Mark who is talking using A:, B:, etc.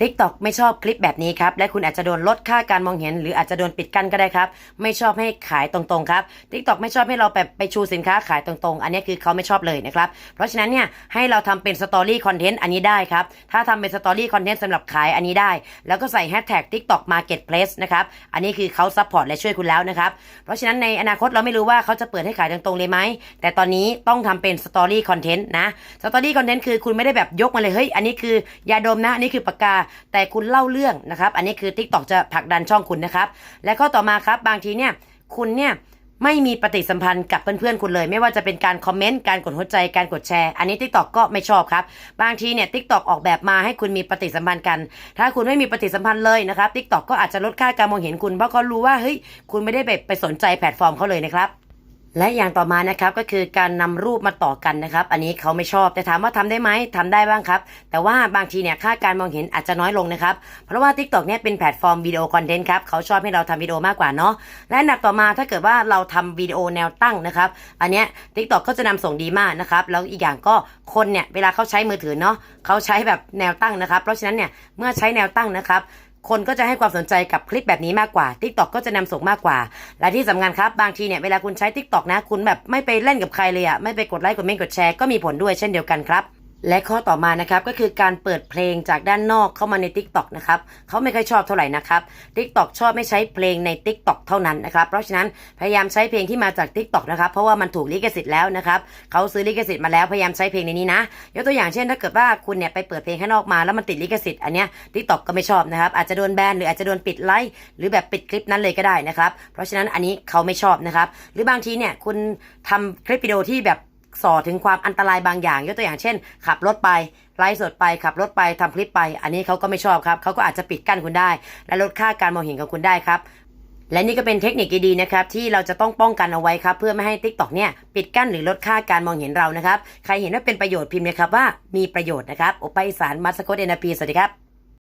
A: TikTok ไม่ชอบคลิปแบบนี้ครับ และคุณอาจจะโดนลดค่าการมองเห็น หรืออาจจะโดนปิดกั้นก็ได้ครับ ไม่ชอบให้ขายตรงๆครับ TikTok ไม่ชอบให้เราแบบไปชูสินค้าขายตรงๆ อันนี้คือเขาไม่ชอบเลยนะครับ เพราะฉะนั้นเนี่ยให้เราทำเป็นสตอรี่คอนเทนต์อันนี้ได้ครับ ถ้าทำเป็นสตอรี่คอนเทนต์สำหรับขายอันนี้ได้ แล้วก็ใส่แฮชแท็ก TikTok Marketplace นะครับ อันนี้คือเขาซัพพอร์ตและช่วยคุณแล้วนะครับ เพราะฉะนั้นในอนาคตเราไม่รู้ว่าเขาจะเปิดให้ขายตรงๆเลยไหม แต่ตอนนี้ต้องทำเป็นสตอรี่คอนเทนต์นะ สตอรี่คอนเทนต์คือคุณไม่ได้แบบยกมาเลย เฮ้ย อันนี้คือยาดมนะ อันนี้คือปากกาแต่คุณเล่าเรื่องนะครับ อันนี้คือ TikTok จะผลักดันช่องคุณนะครับ และข้อต่อมาครับ บางทีเนี่ยคุณเนี่ยไม่มีปฏิสัมพันธ์กับเพื่อนๆคุณเลย ไม่ว่าจะเป็นการคอมเมนต์การกดหัวใจการกดแชร์ อันนี้ TikTok ก็ไม่ชอบครับ บางทีเนี่ย TikTok ออกแบบมาให้คุณมีปฏิสัมพันธ์กัน ถ้าคุณไม่มีปฏิสัมพันธ์เลยนะครับ TikTok ก็อาจจะลดค่าการมองเห็นคุณเพราะเขารู้ว่าเฮ้ยคุณไม่ได้ไปไปสนใจแพลตฟอร์มเขาเลยนะครับ และอย่างต่อมานะครับก็คือการนำรูปมาต่อกันนะครับ อันนี้เขาไม่ชอบแต่ถามว่าทำได้ไหมทำได้บ้างครับ แต่ว่าบางทีเนี่ยค่าการมองเห็นอาจจะน้อยลงนะครับ เพราะว่า TikTok เนี่ยเป็นแพลตฟอร์มวิดีโอคอนเทนต์ครับเขาชอบให้เราทำวิดีโอมากกว่าเนาะและอันดับต่อมาถ้าเกิดว่าเราทำวิดีโอแนวตั้งนะครับ อันเนี้ย TikTok ก็จะนำส่งดีมากนะครับแล้วอีกอย่างก็คนเนี่ยเวลาเขาใช้มือถือเนาะเขาใช้แบบแนวตั้งนะครับ เพราะฉะนั้นเนี่ยเมื่อใช้แนวตั้งนะครับ คนก็จะให้ความสนใจกับคลิปแบบนี้มากกว่า TikTok ก็จะนำส่งมากกว่า และที่สำคัญครับ บางทีเนี่ยเวลาคุณใช้ TikTok นะ คุณแบบไม่ไปเล่นกับใครเลยอะไม่ไปกดไลค์กดเมนต์กดแชร์ก็มีผลด้วยเช่นเดียวกันครับ และข้อต่อมานะครับก็คือการเปิดเพลงจากด้านนอกเข้ามาใน TikTok นะครับเขาไม่ค่อยชอบเท่าไหร่นะครับ TikTok ชอบไม่ใช้เพลงใน TikTok เท่านั้นนะครับเพราะฉะนั้นพยายามใช้เพลงที่มาจาก TikTok นะครับเพราะว่ามันถูกลิขสิทธิ์แล้วนะครับเขาซื้อลิขสิทธิ์มาแล้วพยายามใช้เพลงในนี้นะยกตัวอย่างเช่นถ้าเกิดว่าคุณเนี่ยไปเปิดเพลงข้างนอกมาแล้วมันติดลิขสิทธิ์อันเนี้ย TikTok ก็ไม่ชอบนะครับอาจจะโดนแบนหรืออาจจะโดนปิดไลค์หรือแบบปิดคลิปนั้นเลยก็ได้นะครับเพราะฉะนั้นอันนี้เขาไม่ชอบนะครับหรือบางทีเนี่ยคุณทำคลิปวิดีโอที่แบบ ส่อถึงความอันตรายบางอย่าง ยกตัวอย่างเช่น ขับรถไปไลฟ์สดไปขับรถไปทำคลิปไป อันนี้เขาก็ไม่ชอบครับเขาก็อาจจะปิดกั้นคุณได้ และลดค่าการมองเห็นของคุณได้ครับและนี่ก็เป็นเทคนิคดีๆนะครับที่เราจะต้องป้องกันเอาไว้ครับเพื่อไม่ให้ TikTok เนี่ยปิดกั้นหรือลดค่าการมองเห็นเรานะครับ ใครเห็นว่าเป็นประโยชน์พิมพ์เลยครับว่ามีประโยชน์นะครับโอไปอีสารมัสโกเดนาปีสวัสดีครับ